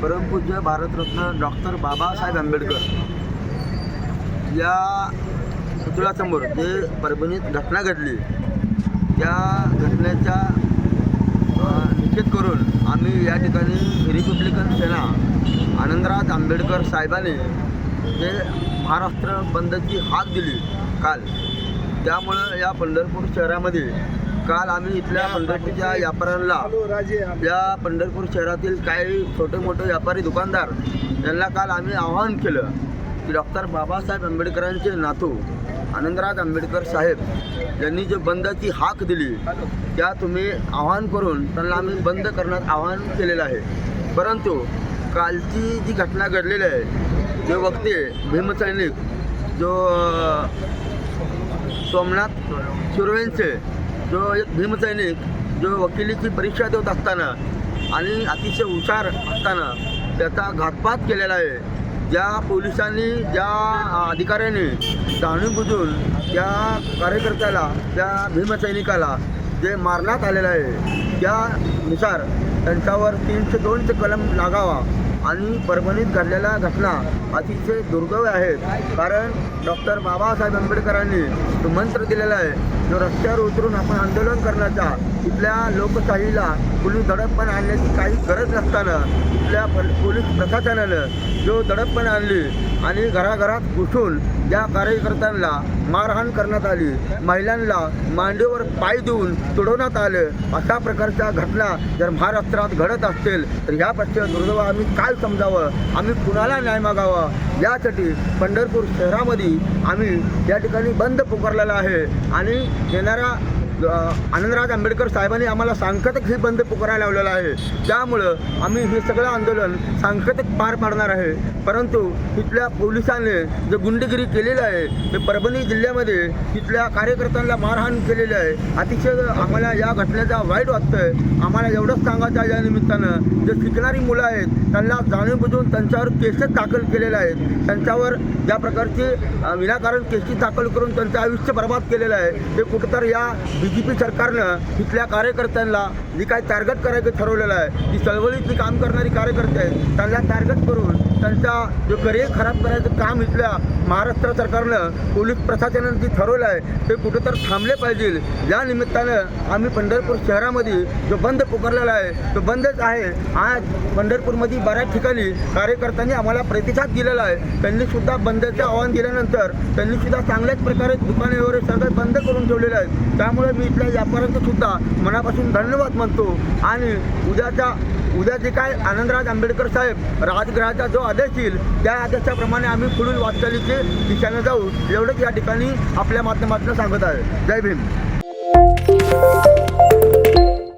परमपूज्य भारतरत्न डॉक्टर बाबासाहेब आंबेडकर या पुतळ्यासमोर जे परभणीत घटना घडली त्या घटनेचा निषेध करून आम्ही या ठिकाणी रिपब्लिकन सेना आनंदराज आंबेडकर साहेबांनी जे महाराष्ट्र बंदची हाक दिली काल त्यामुळं या पंढरपूर शहरामध्ये काल आम्ही इथल्या पंढरपूरच्या व्यापाऱ्यांना या पंढरपूर शहरातील काही छोटे मोठे व्यापारी दुकानदार यांना काल आम्ही आवाहन केलं की डॉक्टर बाबासाहेब आंबेडकरांचे नातू आनंदराज आंबेडकर साहेब यांनी जे बंदची हाक दिली त्या तुम्ही आवाहन करून त्यांना आम्ही बंद करण्यात आवाहन केलेलं आहे. परंतु कालची जी घटना घडलेली आहे जे वक्ते भीमसैनिक जो सोमनाथ सुरवेंचे जो एक भीमसैनिक जो वकिलीची परीक्षा देत असताना आणि अतिशय हुशार असताना त्याचा घातपात केलेला आहे. ज्या पोलिसांनी ज्या अधिकाऱ्यांनी जाणून त्या कार्यकर्त्याला त्या भीमसैनिकाला जे मारण्यात आलेलं आहे त्यानुसार त्यांच्यावर तीनशे दोनशे कलम लागावा. आणि परभणीत घडलेल्या घटना अतिशय दुर्दैव आहेत. कारण डॉक्टर बाबासाहेब आंबेडकरांनी जो मंत्र दिलेला आहे जो रस्त्यावर उतरून आपण आंदोलन करण्याचा इथल्या लोकशाहीला पोलीस दडपण आणण्याची काही गरज नसताना इथल्या पल- पोलीस प्रशासनानं जो दडपण आणली आणि घराघरात घुसून या कार्यकर्त्यांना मारहाण करण्यात आली. महिलांना मांडीवर पाय देऊन तुडवण्यात आलं. अशा प्रकारच्या घटना जर महाराष्ट्रात घडत असतील तर ह्या ह्यापेक्षा दुर्दैव आम्ही काय समजावं? आम्ही कुणाला न्याय मागावा? यासाठी पंढरपूर शहरामध्ये आम्ही या ठिकाणी बंद पुकारलेला आहे. आणि येणाऱ्या आनंदराज आंबेडकर साहेबांनी आम्हाला सांकेतिक हे बंद पुकारायला लावलेलं आहे. त्यामुळं आम्ही हे सगळं आंदोलन सांकेतिक पार पाडणार आहे. परंतु तिथल्या पोलिसांनी जे गुंडगिरी केलेलं आहे ते परभणी जिल्ह्यामध्ये तिथल्या कार्यकर्त्यांना मारहाण केलेली आहे. अतिशय आम्हाला या घटनेचा वाईट वाटतं आहे आम्हाला एवढंच सांगायचं आहे या निमित्तानं. जे शिकणारी मुलं आहेत त्यांना जाणीवबुजून त्यांच्यावर केसेस दाखल केलेले आहेत. त्यांच्यावर ज्या प्रकारची विनाकारण केसेस दाखल करून त्यांचं आयुष्य बर्बाद केलेलं आहे. ते कुठंतर या बी जे पी सरकारनं तिथल्या कार्यकर्त्यांना जी काही टार्गेट करायचं ठरवलेलं आहे ती चळवळीतली काम करणारी कार्यकर्ते आहेत त्यांना टार्गेट करून त्यांचा जो करिअर खराब करायचं काम इथल्या महाराष्ट्र सरकारनं पोलीस प्रशासनानं जे ठरवलं आहे ते कुठं तर थांबले पाहिजे. या निमित्तानं आम्ही पंढरपूर शहरामध्ये जो बंद पुकारलेला आहे तो बंदच आहे. आज पंढरपूरमध्ये बऱ्याच ठिकाणी कार्यकर्त्यांनी आम्हाला प्रतिसाद दिलेला आहे. त्यांनी सुद्धा बंदचे आव्हान दिल्यानंतर त्यांनी सुद्धा चांगल्याच प्रकारे दुकाने वगैरे सगळं बंद करून ठेवलेले आहेत त्यामुळे मी इथल्या व्यापाऱ्यांचं सुद्धा मनापासून धन्यवाद मानतो आणि उद्याच्या उद्या जे काय आनंदराज आंबेडकर साहेब राजगृहाचा जो आदेश येईल त्या आदेशाप्रमाणे आम्ही पुढील वाटचालीची दिशेनं जाऊ. एवढंच या ठिकाणी आपल्या माध्यमातून सांगत आहे. जय भीम.